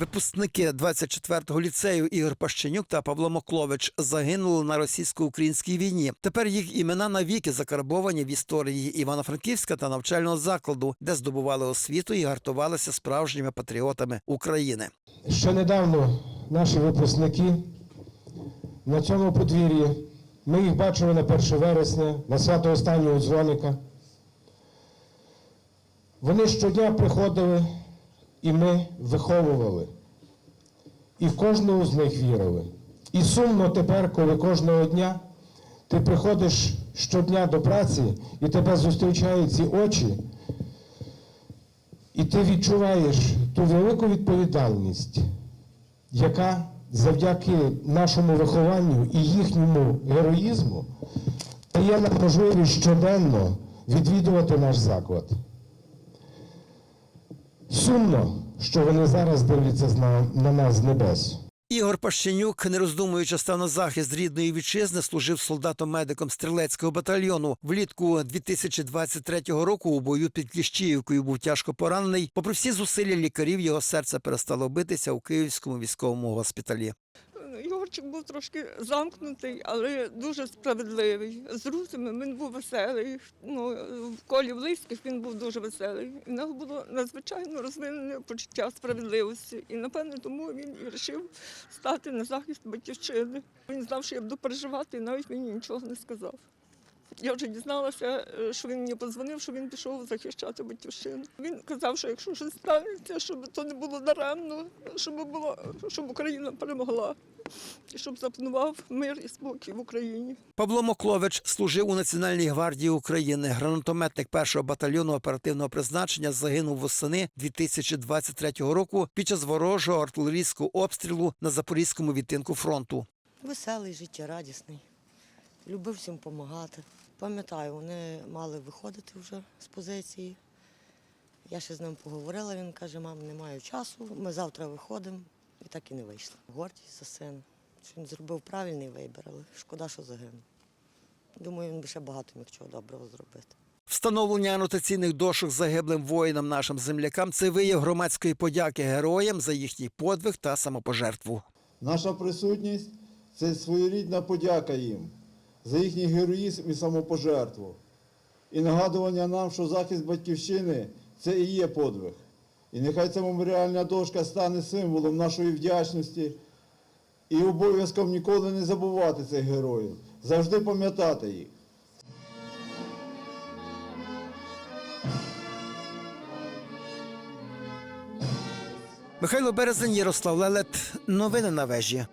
Випускники 24-го ліцею Ігор Пащенюк та Павло Моклович загинули на російсько-українській війні. Тепер їх імена навіки закарбовані в історії Івано-Франківська та навчального закладу, де здобували освіту і гартувалися справжніми патріотами України. Ще недавно наші випускники на цьому подвір'ї, ми їх бачили на 1 вересня, на свято останнього дзвоника. Вони щодня приходили і ми виховували. І в кожного з них вірили. І сумно тепер, коли кожного дня ти приходиш щодня до праці і тебе зустрічають ці очі, і ти відчуваєш ту велику відповідальність, яка завдяки нашому вихованню і їхньому героїзму дає нам можливість щоденно відвідувати наш заклад. Сумно, що вони зараз дивляться на, на нас з небес. Ігор Пащенюк, не роздумуючи, став на захист рідної вітчизни, служив солдатом-медиком стрілецького батальйону. Влітку 2023 року у бою під Кліщіївкою був тяжко поранений. Попри всі зусилля лікарів, його серце перестало битися у київському військовому госпіталі. Йорчик був трошки замкнутий, але дуже справедливий. З друзями він був веселий. Ну, в колі близьких він був дуже веселий. В нього було надзвичайно розвинене почуття справедливості. І напевне тому він вирішив стати на захист батьківщини. Він знав, що я буду переживати, і навіть мені нічого не сказав. Я вже дізналася, е, що він мені подзвонив, що він пішов захищати батьківщину. Він казав, що якщо щось станеться, щоб то не було даремно, щоб було, щоб Україна перемогла і щоб запанував мир і спокій в Україні. Павло Моклович служив у Національній гвардії України. Гранатометник першого батальйону оперативного призначення загинув восени 2023 року під час ворожого артилерійського обстрілу на запорізькому відтинку фронту. Веселий, життєрадісний, любив всім допомагати. Пам'ятаю, вони мали виходити вже з позиції. Я ще з ним поговорила, він каже, мам, не маю часу, ми завтра виходимо. І так і не вийшло. Гордість за сина. Що він зробив правильний вибір, але шкода, що загинув. Думаю, він би ще багато міг чого доброго зробити. Встановлення анотаційних дошок загиблим воїнам нашим землякам це вияв громадської подяки героям за їхній подвиг та самопожертву. Наша присутність це своєрідна подяка їм за їхній героїзм і самопожертву. І нагадування нам, що захист батьківщини це і є подвиг. І нехай ця меморіальна дошка стане символом нашої вдячності і обов'язком ніколи не забувати цих героїв, завжди пам'ятати їх. Михайло Березень, Ярослав Лелет. Новини на вежі.